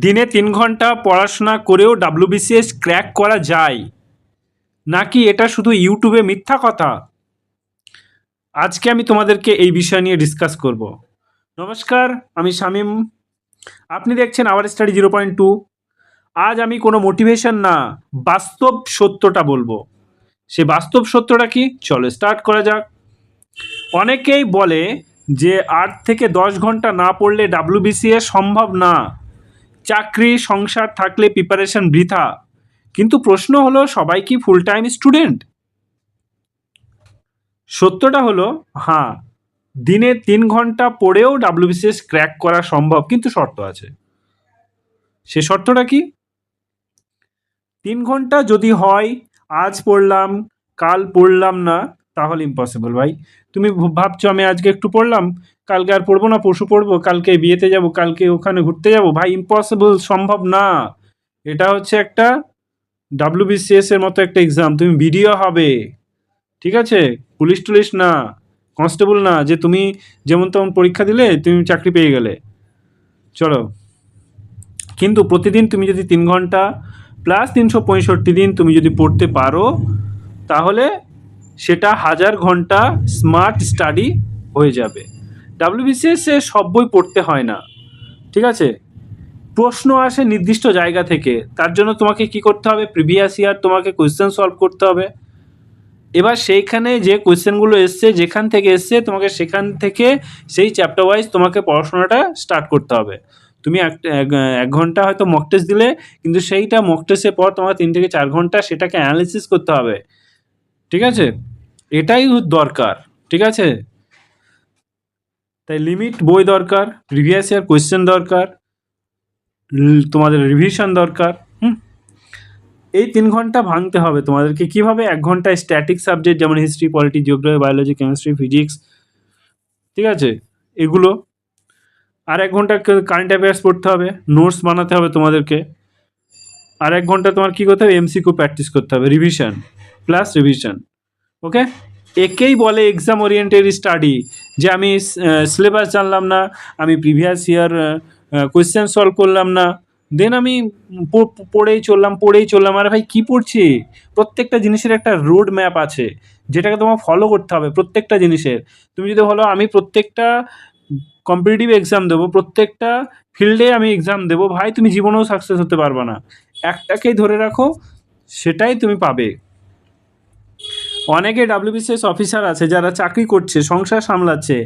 দিনে তিন ঘণ্টা পড়াশোনা করেও ডাব্লিউবিসিএস ক্র্যাক করা যায়। নাকি এটা শুধু ইউটিউবে মিথ্যা কথা? আজকে আমি তোমাদেরকে এই বিষয় নিয়ে ডিসকাস করব। নমস্কার, আমি শামীম। আপনি দেখছেন our study zero point two. আজ আমি কোনো মোটিভেশন না, বাস্তব সত্যটা বলব। সে বাস্তব সত্যটা কি? চলো স্টার্ট করা যাক। অনেকেই বলে যে আট থেকে দশ ঘণ্টা না পড়লে ডাব্লিউবিসিএস সম্ভব না। চাকরি, সংসার থাকলে প্রিপারেশন বৃথা। কিন্তু প্রশ্ন হলো, সবাই কি ফুল টাইম স্টুডেন্ট সত্যটা হলো হ্যাঁ দিনে তিন ঘণ্টা পড়েও ডাব্লিউবিসিএস ক্র্যাক করা সম্ভব, কিন্তু শর্ত আছে। সে শর্তটা কি? তিন ঘণ্টা যদি হয়, আজ পড়লাম, কাল পড়লাম না, তাহলে ইম্পসিবল ভাই। তুমি ভাবছ আমি আজকে একটু পড়লাম কালকে আর পড়ব না, পরশু পড়ব, কালকে বিয়েতে যাব, কালকে ওখানে ঘুরতে যাব। ভাই ইম্পসিবল সম্ভব না। এটা হচ্ছে একটা ডাব্লিউবিসিএস এর মতো একটা এক্সাম তুমি ভিডিও হবে। ঠিক আছে? পুলিশ টুলিশ না। কনস্টেবল না। যে তুমি যেমন তেমন পরীক্ষা দিলে, তুমি চাকরি পেয়ে গেলে। চলো। কিন্তু প্রতিদিন তুমি যদি তিন ঘণ্টা প্লাস তিনশো পঁয়ষট্টি দিন তুমি যদি পড়তে পারো, তাহলে সেটা হাজার ঘণ্টা স্মার্ট স্টাডি হয়ে যাবে। ডাব্লিউবিসিএস এ সব বই পড়তে হয় না, ঠিক আছে? প্রশ্ন আসে নির্দিষ্ট জায়গা থেকে, তার জন্য তোমাকে কি করতে হবে? প্রিভিয়াস ইয়ার তোমাকে কোয়েশ্চেন সলভ করতে হবে। এবার সেইখানে যে কোয়েশ্চেনগুলো এসছে, যেখান থেকে এসছে, তোমাকে সেখান থেকে সেই চ্যাপ্টার ওয়াইজ তোমাকে পড়াশোনাটা স্টার্ট করতে হবে। তুমি এক, এক- ঘণ্টা হয়তো মক টেস্ট দিলে, কিন্তু সেইটা মক টেস্টের পর তোমার তিন থেকে চার ঘণ্টা সেটাকে অ্যানালিসিস করতে হবে। ঠিক আছে? এটাই দরকার, ঠিক আছে? তাই লিমিট বই দরকার প্রিভিয়াস ইয়ার কোয়েশ্চেন দরকার তোমাদের রিভিশন দরকার এই তিন ঘণ্টা ভাঙতে হবে তোমাদেরকে। কীভাবে? এক ঘন্টায় স্ট্যাটিক সাবজেক্ট যেমন history polity geography biology chemistry physics ঠিক আছে? এগুলো। আর এক ঘণ্টা কারেন্ট অ্যাফেয়ার্স পড়তে হবে নোটস বানাতে হবে তোমাদেরকে। আর এক ঘণ্টা তোমার কী করতে হবে? এমসিকিউ প্র্যাকটিস করতে হবে রিভিশন প্লাস রিভিশন ওকে একেই বলে এক্সাম ওরিয়েন্টেড স্টাডি যে আমি সিলেবাস জানলাম না, আমি প্রিভিয়াস ইয়ার কোয়েশ্চেন সলভ করলাম না। দেন আমি পড়েই চললাম পড়েই চললাম। আরে ভাই, কী পড়ছি? প্রত্যেকটা জিনিসের একটা রোড ম্যাপ আছে, যেটাকে তোমার ফলো করতে হবে প্রত্যেকটা জিনিসের। তুমি যদি বলো, আমি প্রত্যেকটা কম্পিটিটিভ এক্সাম দেবো, প্রত্যেকটা ফিল্ডে আমি এক্সাম দেবো, ভাই, তুমি জীবনেও সাকসেস হতে পারবে না। একটাকেই ধরে রাখো, সেটাই তুমি পাবে। অনেকে ডাব্লিউবিসিএস অফিসার আছে যারা চাকরি করছে, সংসার সামলাচ্ছে,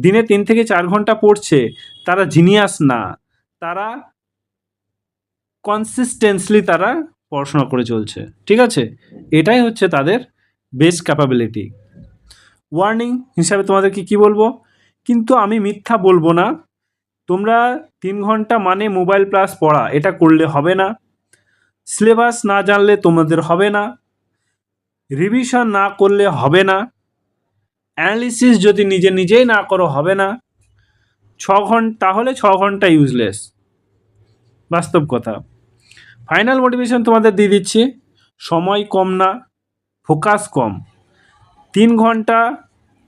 দিনে তিন থেকে চার ঘণ্টা পড়ছে, তারা জিনিয়াস না। তারা কনসিস্টেন্সলি তারা পড়াশোনা করে চলছে, ঠিক আছে? এটাই হচ্ছে তাদের বেস্ট ক্যাপাবিলিটি ওয়ার্নিং হিসাবে তোমাদেরকে কি বলব? কিন্তু আমি মিথ্যা বলব না। তোমরা তিন ঘণ্টা মানে মোবাইল প্লাস পড়া, এটা করলে হবে না। সিলেবাস না জানলে তোমাদের হবে না। রিভিশন না করলে হবে না। অ্যানালিসিস যদি নিজে নিজেই না করো, হবে না। ছ ঘণ্টা তাহলে ছ ঘণ্টা ইউজলেস বাস্তব কথা। ফাইনাল মোটিভেশন তোমাদের দিয়ে দিচ্ছি, সময় কম না ফোকাস কম। তিন ঘণ্টা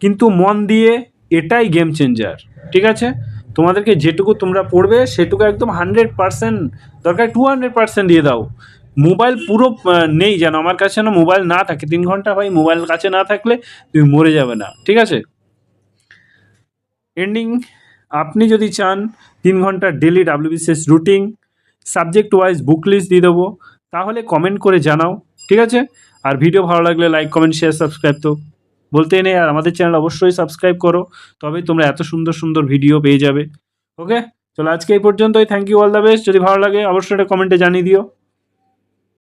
কিন্তু মন দিয়ে এটাই গেম চেঞ্জার ঠিক আছে? তোমাদেরকে যেটুকু তোমরা পড়বে, সেটুকু একদম হান্ড্রেড পারসেন্ট দরকার টু হান্ড্রেড পারসেন্ট দিয়ে দাও। মোবাইল পুরো নেই যেন, আমার কাছে যেন মোবাইল না থাকে। তিন ঘণ্টা ভাই মোবাইল কাছে না থাকলে তুমি মরে যাবে না, ঠিক আছে? এন্ডিং আপনি যদি চান তিন ঘণ্টা daily WBCS routine subject wise book list দিয়ে দেবো, তাহলে কমেন্ট করে জানাও, ঠিক আছে? আর ভিডিও ভালো লাগলে লাইক কমেন্ট শেয়ার সাবস্ক্রাইব তো। বলতেই নেই, আর আমাদের চ্যানেল অবশ্যই সাবস্ক্রাইব করো, তবেই তোমরা এত সুন্দর সুন্দর ভিডিও পেয়ে যাবে ওকে চলো আজকে এই পর্যন্তই thank you all the best যদি ভালো লাগে অবশ্যই এটা কমেন্টে জানিয়ে দিও।